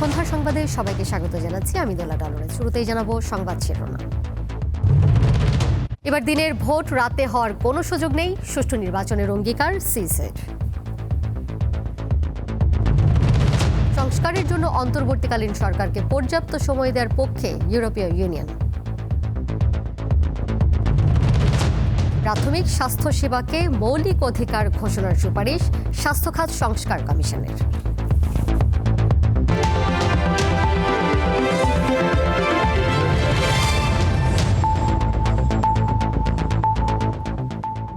সন্ধ্যার সংবাদে সবাইকে স্বাগত জানাচ্ছি। আমি দোলা ডালরে শুরুতেই জানাব সংবাদ শিরোনাম। এবার দিনের ভোট রাতে হওয়ার কোনো সুযোগ নেই, সুষ্ঠু নির্বাচনের অঙ্গীকার সিসের। সংস্কারের জন্য অন্তর্বর্তীকালীন সরকারকে পর্যাপ্ত সময় দেওয়ার পক্ষে ইউরোপীয় ইউনিয়ন। প্রাথমিক স্বাস্থ্য সেবাকে মৌলিক অধিকার ঘোষণার সুপারিশ স্বাস্থ্য খাত সংস্কার কমিশনের।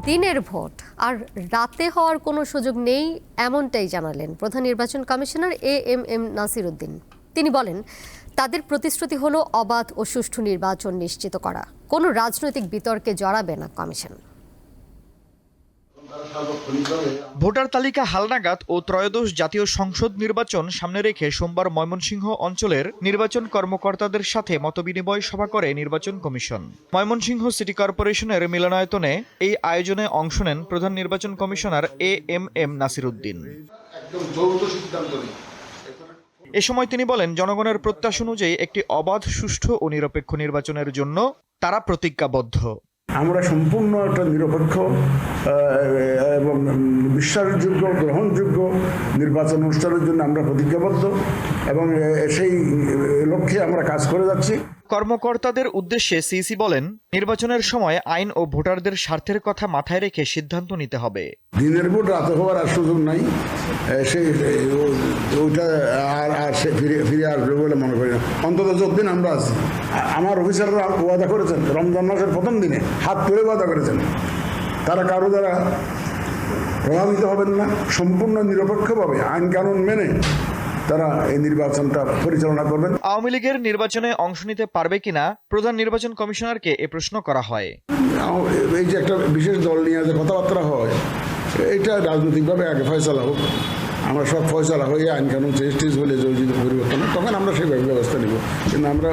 দিনের ভোট। আর রাতে হওয়ার কোনো সুযোগ নেই এমনটাই জানালেন প্রধান নির্বাচন commissioner A M M Nasir Uddin তিনি বলেন, তাদের প্রতিশ্রুতি হলো অবাধ ও সুষ্ঠু নির্বাচন নিশ্চিত করা। কোনো রাজনৈতিক বিতর্কে জড়াবে না কমিশন। ভোটার তালিকা হালনাগাদ ও ত্রয়োদশ জাতীয় সংসদ নির্বাচন সামনে রেখে সোমবার ময়মনসিংহ অঞ্চলের নির্বাচন কর্মকর্তাদের সাথে মতবিনিময় সভা করে নির্বাচন কমিশন। ময়মনসিংহ সিটি কর্পোরেশনের মিলনায়তনে এই আয়োজনে অংশ নেন প্রধান নির্বাচন commissioner A M M Nasir Uddin এ সময় তিনি বলেন, জনগণের প্রত্যাশা অনুযায়ী একটি অবাধ, সুষ্ঠু ও নিরপেক্ষ নির্বাচনের জন্য তারা প্রতিজ্ঞাবদ্ধ। আমরা সম্পূর্ণ একটা নিরপেক্ষ এবং বিশ্বাসযোগ্য, গ্রহণযোগ্য নির্বাচন অনুষ্ঠানের জন্য আমরা প্রতিজ্ঞাবদ্ধ এবং সেই লক্ষ্যে আমরা কাজ করে যাচ্ছি। কর্মকর্তাদের উদ্দেশ্যে সিসি বলেন, নির্বাচনের সময় আইন ও ভোটারদের স্বার্থের কথা মাথায় রেখে সিদ্ধান্ত নিতে হবে। দিনের ভোট রাতে হওয়ার আর সুযোগ নাই। সেই ওইটা আর ফিরে আসবে বলে মনে করি না। অন্তত যতদিন আমরা আছি, আমার অফিসাররা ওয়াদা করেছেন, রমজান মাসের প্রথম দিনে হাত তুলে ওয়াদা করেছেন। তারা কারও দ্বারা প্রভাবিত হবেন না, সম্পূর্ণ নিরপেক্ষভাবে আইন কানুন মেনে তারা এই নির্বাচনটা পরিচালনা করবেন। আওয়ামী লীগের নির্বাচনে অংশ নিতে পারবে কিনা প্রধান নির্বাচন কমিশনারকে এ প্রশ্ন করা হয়। এই যে একটা বিশেষ দল নিয়ে যে কথাবার্তা হয় এটা রাজনৈতিকভাবে আগে ফয়সলা হোক আমরা সব ফয়সলা হয়ে আইন কানুন চেষ্টিস হলে যদি পরিবর্তন তখন আমরা সেইভাবে ব্যবস্থা নিব। কিন্তু আমরা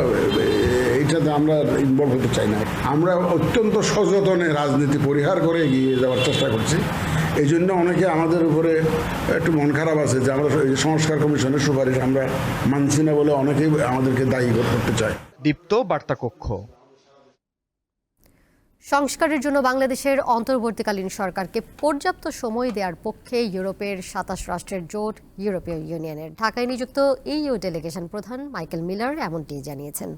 এইটাতে আমরা ইনভলভ হতে চাই না। আমরা অত্যন্ত সযতনে রাজনীতি পরিহার করে এগিয়ে যাওয়ার চেষ্টা করছি। এই জন্য অনেকে আমাদের উপরে একটু মন খারাপ আছে যে আমরা সংস্কার কমিশনের সুপারিশ আমরা মানছি না বলে অনেকেই আমাদেরকে দায়ী করতে চায়। দীপ্ত বার্তা কক্ষ সংস্কারের জন্য বাংলাদেশের অন্তর্বর্তীকালীন সরকারকে পর্যাপ্ত সময় দেওয়ার পক্ষে ইউরোপের সাতাশ রাষ্ট্রের জোট ইউরোপীয় ইউনিয়নের ঢাকায় নিযুক্ত ইইউ ডেলিগেশন প্রধান মাইকেল মিলার এমনটি জানিয়েছেন।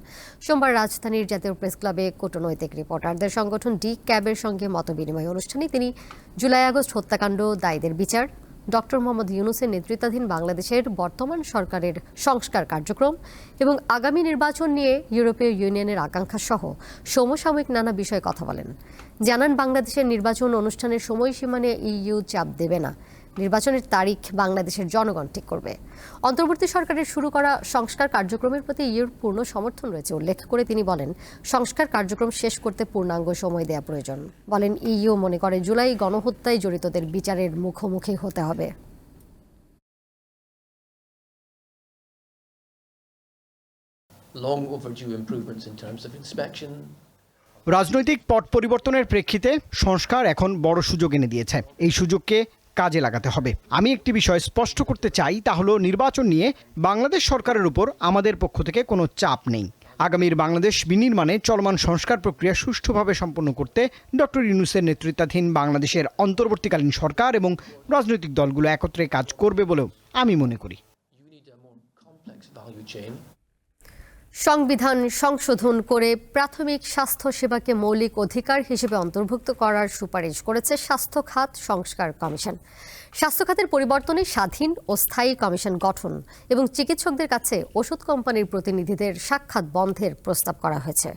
সোমবার রাজধানীর জাতীয় প্রেস ক্লাবে কূটনৈতিক রিপোর্টারদের সংগঠন ডি ক্যাবের সঙ্গে মতবিনিময় অনুষ্ঠানে তিনি জুলাই আগস্ট হত্যাকাণ্ড, দায়ীদের বিচার ডক্টর মোহাম্মদ ইউনুসের নেতৃত্বাধীন বাংলাদেশের বর্তমান সরকারের সংস্কার কার্যক্রম এবং আগামী নির্বাচন নিয়ে ইউরোপীয় ইউনিয়নের আকাঙ্ক্ষা সহ সমসাময়িক নানা বিষয়ে কথা বলেন। জানান, বাংলাদেশের নির্বাচন অনুষ্ঠানের সময়সীমা নিয়ে ইইউ চাপ দেবে না। নির্বাচনের তারিখ বাংলাদেশের জনগণ ঠিক করবে। অন্তর্বর্তী সরকারের শুরু করা সংস্কার কার্যক্রমের প্রতি ইউর পূর্ণ সমর্থন রয়েছে উল্লেখ করে তিনি বলেন সংস্কার কার্যক্রম শেষ করতে পূর্ণাঙ্গ সময় দেওয়া প্রয়োজন। বলেন ইইউ মনে করে জুলাই গণহত্যায় জড়িতদের বিচারের মুখোমুখি হতে হবে। Long overdue improvements in terms of inspection, রাজনৈতিক পট পরিবর্তনের প্রেক্ষিতে সংস্কার এখন বড় সুযোগ এনে দিয়েছে। এই সুযোগকে কাজে লাগাতে হবে। আমি একটি বিষয় স্পষ্ট করতে চাই, তা হলো নির্বাচন নিয়ে বাংলাদেশ সরকারের উপর আমাদের পক্ষ থেকে কোনো চাপ নেই। আগামীর বাংলাদেশ বিনির্মাণে চলমান সংস্কার প্রক্রিয়া সুষ্ঠুভাবে সম্পন্ন করতে ডক্টর ইউনুসের নেতৃত্বাধীন বাংলাদেশের অন্তর্বর্তীকালীন সরকার এবং রাজনৈতিক দলগুলো একত্রে কাজ করবে বলেও আমি মনে করি। সংবিধান সংশোধন করে প্রাথমিক স্বাস্থ্য সেবাকে মৌলিক অধিকার হিসেবে অন্তর্ভুক্ত করার সুপারিশ করেছে স্বাস্থ্য খাত সংস্কার কমিশন। স্বাস্থ্য খাতের পরিবর্তনে স্বাধীন ও স্থায়ী কমিশন গঠন এবং চিকিৎসকদের কাছে ওষুধ কোম্পানির প্রতিনিধিদের সাক্ষাৎ বন্ধের প্রস্তাব করা হয়েছে।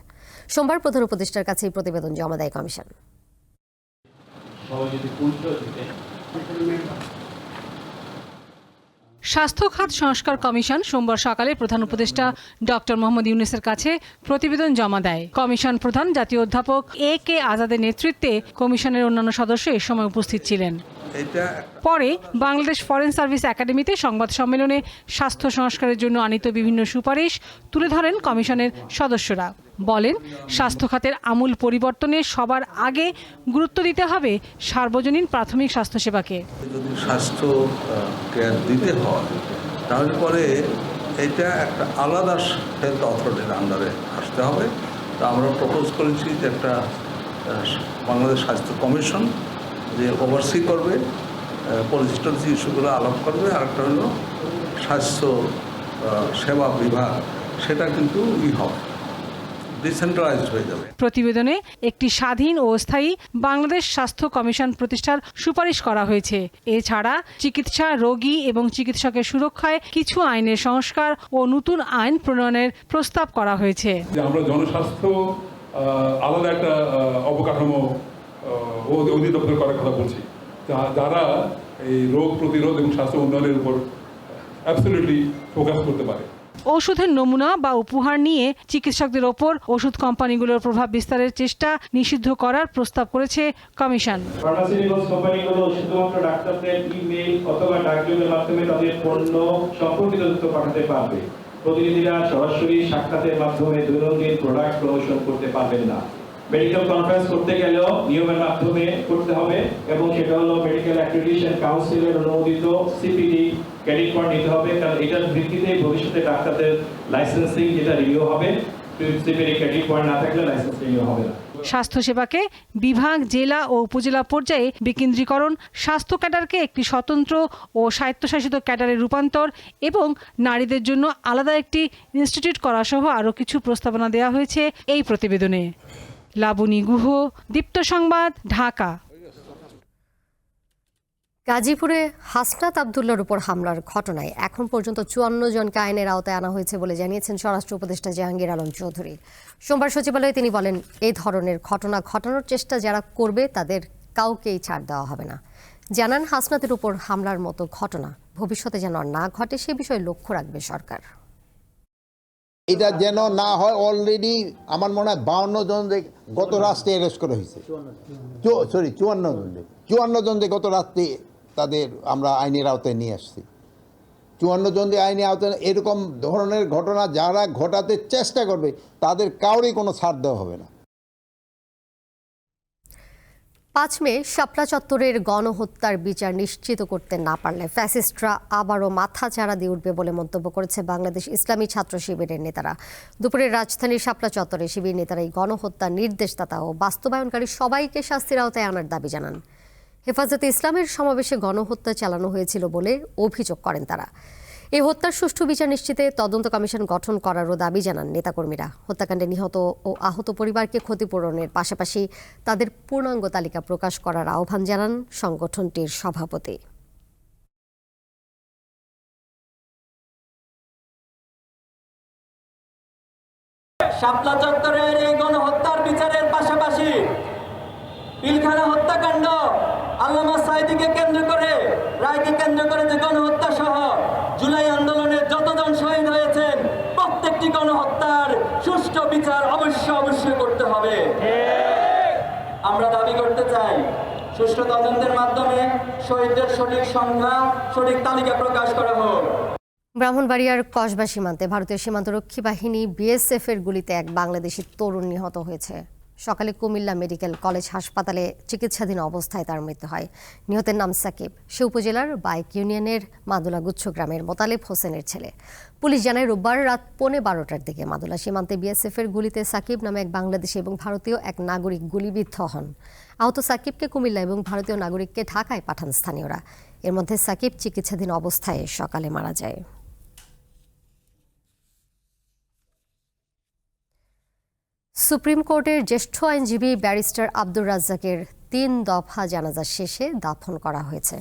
সোমবার প্রধান উপদেষ্টার কাছে এই প্রতিবেদন জমা দেয় কমিশন। স্বাস্থ্য খাত সংস্কার কমিশন সোমবার সকালে প্রধান উপদেষ্টা ডক্টর মোহাম্মদ ইউনুসের কাছে প্রতিবেদন জমা দেয়। কমিশন প্রধান জাতীয় অধ্যাপক এ কে আজাদের নেতৃত্বে কমিশনের অন্যান্য সদস্য এ সময় উপস্থিত ছিলেন। পরে বাংলাদেশ ফরেন সার্ভিস একাডেমিতে সংবাদ সম্মেলনে স্বাস্থ্য সংস্কারের জন্য আনিত বিভিন্ন সুপারিশ তুলে ধরেন কমিশনের সদস্যরা। বলেন স্বাস্থ্য খাতের আমূল পরিবর্তনে সবার আগে গুরুত্ব দিতে হবে সার্বজনীন প্রাথমিক স্বাস্থ্যসেবাকে। যদি স্বাস্থ্য কেয়ার দিতে হয় তাহলে পরে এটা একটা আলাদা হেলথ অথরিটির আন্ডারে আসতে হবে। তো আমরা প্রপোজ করেছি যে একটা বাংলাদেশ স্বাস্থ্য কমিশন যে ওভারসি করবে পলিসি যে ইস্যুগুলো আলাপ করবে। আর একটা হলো স্বাস্থ্য সেবা বিভাগ সেটা কিন্তু ই হবে ডিসেন্ট্রালাইজড হয়ে যাবে। প্রতিবেদনে একটি স্বাধীন ও স্থায়ী বাংলাদেশ স্বাস্থ্য কমিশন প্রতিষ্ঠার সুপারিশ করা হয়েছে। এছাড়া চিকিৎসা রোগী এবং চিকিৎসকের সুরক্ষায় কিছু আইনের সংস্কার ও নতুন আইন প্রণয়নের প্রস্তাব করা হয়েছে। আমরা জনস্বাস্থ্য আলাদা একটা অবকাঠামো অধিদপ্তর করার কথা বলছি। যারা এই রোগ প্রতিরোধ এবং স্বাস্থ্য উন্নয়নের উপর অ্যাবসলিউটলি ফোকাস করতে পারে। ওষুধের নমুনা বা উপহার নিয়ে চিকিৎসকদের ওপর ওষুধ কোম্পানিগুলোর প্রভাব বিস্তারের চেষ্টা নিষিদ্ধ করার প্রস্তাব করেছে কমিশন। ফার্মাসিউটিক্যালস কোম্পানিগুলো শুধুমাত্র ডাক্তারদের ইমেল অথবা ডাকযোগের মাধ্যমে তাদের পণ্য সম্পর্কিত তথ্য পাঠাতে পারবে। প্রতিনিধিরা সরাসরি সাক্ষাতের মাধ্যমে দৈনন্দিন প্রোডাক্ট প্রমোশন করতে পারবেন না। মেডিকেল কনফারেন্স করতে গেলেও নিয়মের মাধ্যমে করতে হবে এবং সেটা হলো মেডিকেল অ্যাক্রিডিটেশন কাউন্সিলের অনুমোদিত সিপিডি ক্রেডিট কার্ড নিতে হবে। কারণ এটার ভিত্তিতে ভবিষ্যতে ডাক্তারদের লাইসেন্সিং যেটা রিনিউ হবে সিপিডি ক্রেডিট কার্ড না থাকলে লাইসেন্স রিনিউ হবে না। স্বাস্থ্যসেবাকে বিভাগ, জেলা ও উপজেলা পর্যায়ে বিকেন্দ্রীকরণ, স্বাস্থ্য ক্যাডারকে একটি স্বতন্ত্র ও স্বায়ত্তশাসিত ক্যাডারে রূপান্তর এবং নারীদের জন্য আলাদা একটি ইনস্টিটিউট করা সহ আরও কিছু প্রস্তাবনা দেওয়া হয়েছে এই প্রতিবেদনে। লাবণী গুহ, দীপ্ত সংবাদ, ঢাকা। গাজীপুরে হাসনাত আবদুল্লার উপর হামলার ঘটনায় এখন পর্যন্ত চুয়ান্ন জনকে আইনের আওতায় আনা হয়েছে বলে জানিয়েছেন স্বরাষ্ট্র উপদেষ্টা জাহাঙ্গীর আলম চৌধুরী। সোমবার সচিবালয়ে তিনি বলেন এই ধরনের ঘটনা ঘটানোর চেষ্টা যারা করবে, তাদের কাউকেই ছাড় দেওয়া হবে না। জানান হাসনাতের উপর হামলার মতো ঘটনা। ভবিষ্যতে যেন না ঘটে, সে বিষয়ে লক্ষ্য রাখবে সরকার। এটা যেন না হয় অলরেডি আমার মনে হয় বাউন্ন জন গত রাষ্ট্রে অ্যারেস্ট করা হয়েছে। সরি চুয়ান্ন জন চুয়ান্ন জন যে গত রাত্রে তাদের আমরা আইনের আওতায় নিয়ে আসছি। চুয়ান্ন জন যে আইনের আওতায় এরকম ধরনের ঘটনা যারা ঘটাতে চেষ্টা করবে তাদের কাউরই কোনো ছাড় দেওয়া হবে না। পাঁচ মে শাপলা চত্বরের গণহত্যার বিচার নিশ্চিত করতে না পারলে ফ্যাসিস্টরা আবারও মাথা চাড়া দিয়ে উঠবে বলে মন্তব্য করেছে বাংলাদেশ ইসলামী ছাত্র শিবিরের নেতারা। দুপুরে রাজধানীর শাপলা চত্বরে শিবির নেতারা এই গণহত্যার নির্দেশদাতা ও বাস্তবায়নকারী সবাইকে শাস্তির আওতায় আনার দাবি জানান। হেফাজতে ইসলামের সমাবেশে গণহত্যা চালানো হয়েছিল বলে অভিযোগ করেন তারা। এই হত্যার সুষ্ঠু বিচার নিশ্চিতে তদন্ত কমিশন গঠন করারও দাবি জানান নেতাকর্মীরা। হত্যাকাণ্ডে নিহত ও আহত পরিবারকে ক্ষতিপূরণের পাশাপাশি তাদের পূর্ণাঙ্গ তালিকা প্রকাশ করার আহ্বান জানান সংগঠনটির সভাপতি। শাপলা চত্বরের এই গণহত্যার বিচারের পাশাপাশি হত্যাকাণ্ড আল্লামা সাইদিকে কেন্দ্র করে, রায়কে কেন্দ্র করে যে গণহত্যা সহ জুলাই আন্দোলনে যতজন শহীদ হয়েছেন প্রত্যেকটি গণহত্যার সুষ্ঠু বিচার অবশ্য অবশ্যই করতে হবে। আমরা দাবি করতে চাই সুষ্ঠু তদন্তের মাধ্যমে শহীদদের সঠিক সংখ্যা সঠিক তালিকা প্রকাশ করা হোক। ব্রাহ্মণবাড়িয়ার কসবা সীমান্তে ভারতীয় সীমান্তরক্ষী বাহিনী বিএসএফ এর গুলিতে এক বাংলাদেশি তরুণ নিহত হয়েছে। সকালে কুমিল্লা মেডিকেল কলেজ হাসপাতালে চিকিৎসাধীন অবস্থায় তার মৃত্যু হয়। নিহতের নাম সাকিব। সে উপজেলার বাইক ইউনিয়নের মাদুলা গুচ্ছ গ্রামের মোতালেব হোসেনের ছেলে। পুলিশ জানায়, রোববার রাত পৌনে বারোটার দিকে মাদুলা সীমান্তে বিএসএফ এর গুলিতে সাকিব নামে এক বাংলাদেশি এবং ভারতীয় এক নাগরিক গুলিবিদ্ধ হন। আহত সাকিবকে কুমিল্লা এবং ভারতীয় নাগরিককে ঢাকায় পাঠান স্থানীয়রা। এর মধ্যে সাকিব চিকিৎসাধীন অবস্থায় সকালে মারা যায়। সুপ্রিম কোর্টের জ্যেষ্ঠ আইনজীবী ব্যারিস্টার আব্দুর রাজ্জাকের তিন দফা জানাজা শেষে দাফন করা হয়েছে।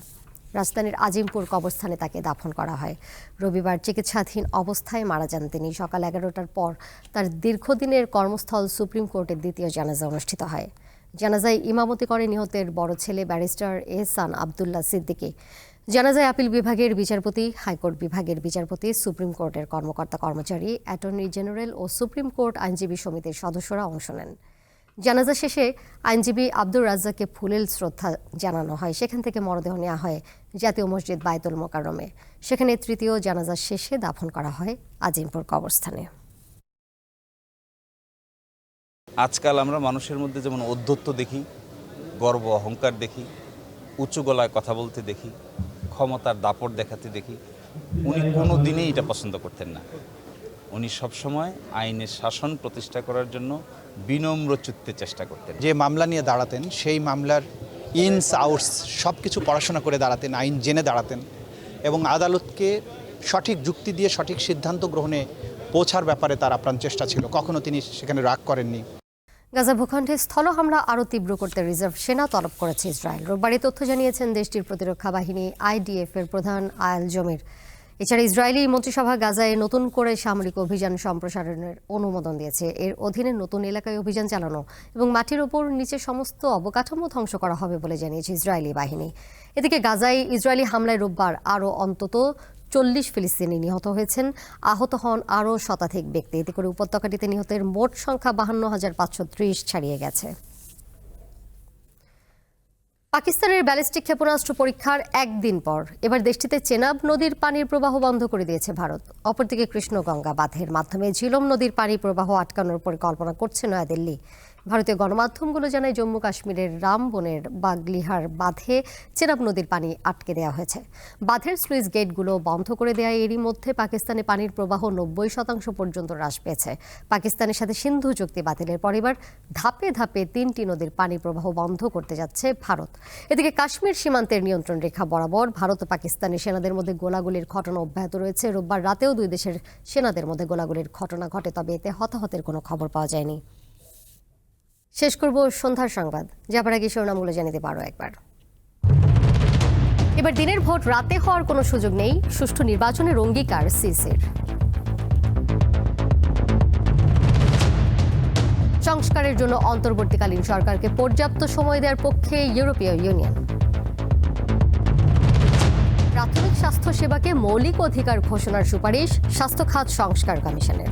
রাজধানীর আজিমপুর কবরস্থানে তাকে দাফন করা হয়। রবিবার চিকিৎসাধীন অবস্থায় মারা যান তিনি। সকাল এগারোটার পর তার দীর্ঘদিনের কর্মস্থল সুপ্রিম কোর্টের দ্বিতীয় জানাজা অনুষ্ঠিত হয়। জানাজায় ইমামতি করে নিহতের বড় ছেলে ব্যারিস্টার এহসান আবদুল্লাহ সিদ্দিকী। জানাজায় আপিল বিভাগের বিচারপতি, হাইকোর্ট বিভাগের বিচারপতি, সুপ্রিম কোর্টের কর্মকর্তা কর্মচারী, অ্যাটর্নি জেনারেল ও সুপ্রিম কোর্ট আইনজীবী সমিতির সদস্যরা অংশ নেন। জানাজা শেষে আইনজীবী আব্দুর রাজ্জাককে ফুলেল শ্রদ্ধা জানানো হয়। সেখান থেকে মরদেহ নেওয়া হয় জাতীয় মসজিদ বায়তুল মোকাররমে। সেখানে তৃতীয় জানাজা শেষে দাফন করা হয় আজিমপুর কবরস্থানে। আজকাল আমরা মানুষের মধ্যে যেমন অধ্যত্ব দেখি, গর্ব, অহংকার দেখি, উঁচু গলায় কথা বলতে দেখি, ক্ষমতার দাপট দেখাতে দেখি, উনি কোনো দিনেই এটা পছন্দ করতেন না। উনি সবসময় আইনের শাসন প্রতিষ্ঠা করার জন্য বিনম্র চিত্তে চেষ্টা করতেন। যে মামলা নিয়ে দাঁড়াতেন, সেই মামলার ইনস, আউটস সব কিছু পড়াশোনা করে দাঁড়াতেন, আইন জেনে দাঁড়াতেন এবং আদালতকে সঠিক যুক্তি দিয়ে সঠিক সিদ্ধান্ত গ্রহণে পৌঁছার ব্যাপারে তার আপ্রাণ চেষ্টা ছিল। কখনো তিনি সেখানে রাগ করেননি। গাজা ভূখণ্ডে স্থল হামলা আরও তীব্র করতে রিজার্ভ সেনা তলব করেছে ইসরায়েল। রোববার এই তথ্য জানিয়েছেন দেশটির প্রতিরক্ষা বাহিনী আইডিএফ এর প্রধান আয়াল জমির। এছাড়া ইসরায়েলি মন্ত্রিসভা গাজায় নতুন করে সামরিক অভিযান সম্প্রসারণের অনুমোদন দিয়েছে। এর অধীনে নতুন এলাকায় অভিযান চালানো এবং মাটির ওপর নিচে সমস্ত অবকাঠামো ধ্বংস করা হবে বলে জানিয়েছে ইসরায়েলি বাহিনী। এদিকে গাজায় ইসরায়েলি হামলায় রোববার আরও অন্তত চল্লিশ ফিলিস্তিনি নিহত হয়েছেন। আহত হন আরও শতাধিক ব্যক্তি। এতে করে উপত্যকাটিতে নিহতের মোট সংখ্যা বাহান্ন হাজার পাঁচশো ত্রিশ ছাড়িয়ে গেছে। পাকিস্তানের ব্যালিস্টিক ক্ষেপণাস্ত্র পরীক্ষার একদিন পর এবার দেশটিতে চেনাব নদীর পানির প্রবাহ বন্ধ করে দিয়েছে ভারত। অপরদিকে কৃষ্ণগঙ্গা বাঁধের মাধ্যমে ঝিলম নদীর পানি প্রবাহ আটকানোর পরিকল্পনা করছে নয়াদিল্লি। ভারতীয় গণমাধ্যমগুলো জানায়, জম্মু কাশ্মীরের রামবনের বাগলিহার বাঁধে চেনাব নদীর পানি আটকে দেওয়া হয়েছে। বাঁধের স্লুইস গেটগুলো বন্ধ করে দেওয়ায় এরই মধ্যে পাকিস্তানে পানির প্রবাহ নব্বই শতাংশ পর্যন্ত হ্রাস পেয়েছে। পাকিস্তানের সাথে সিন্ধু চুক্তি বাতিলের পর এবার ধাপে ধাপে তিনটি নদীর পানি প্রবাহ বন্ধ করতে যাচ্ছে ভারত। এদিকে কাশ্মীর সীমান্তের নিয়ন্ত্রণ রেখা বরাবর ভারত ও পাকিস্তানি সেনাদের মধ্যে গোলাগুলির ঘটনা অব্যাহত রয়েছে। রোববার রাতেও দুই দেশের সেনাদের মধ্যে গোলাগুলির ঘটনা ঘটে, তবে এতে হতাহতের কোনো খবর পাওয়া যায়নি। শেষ করব সন্ধ্যার সংবাদ। যাবার আগে শিরোনামগুলো জানিয়ে দেবো আরও একবার। এবার দিনের ভোট রাতে হওয়ার কোনো সুযোগ নেই, সুষ্ঠু নির্বাচনের অঙ্গীকার সিসির। সংস্কারের জন্য অন্তর্বর্তীকালীন সরকারকে পর্যাপ্ত সময় দেওয়ার পক্ষে ইউরোপীয় ইউনিয়ন। প্রাথমিক স্বাস্থ্য সেবাকে মৌলিক অধিকার ঘোষণার সুপারিশ স্বাস্থ্য খাত সংস্কার কমিশনের।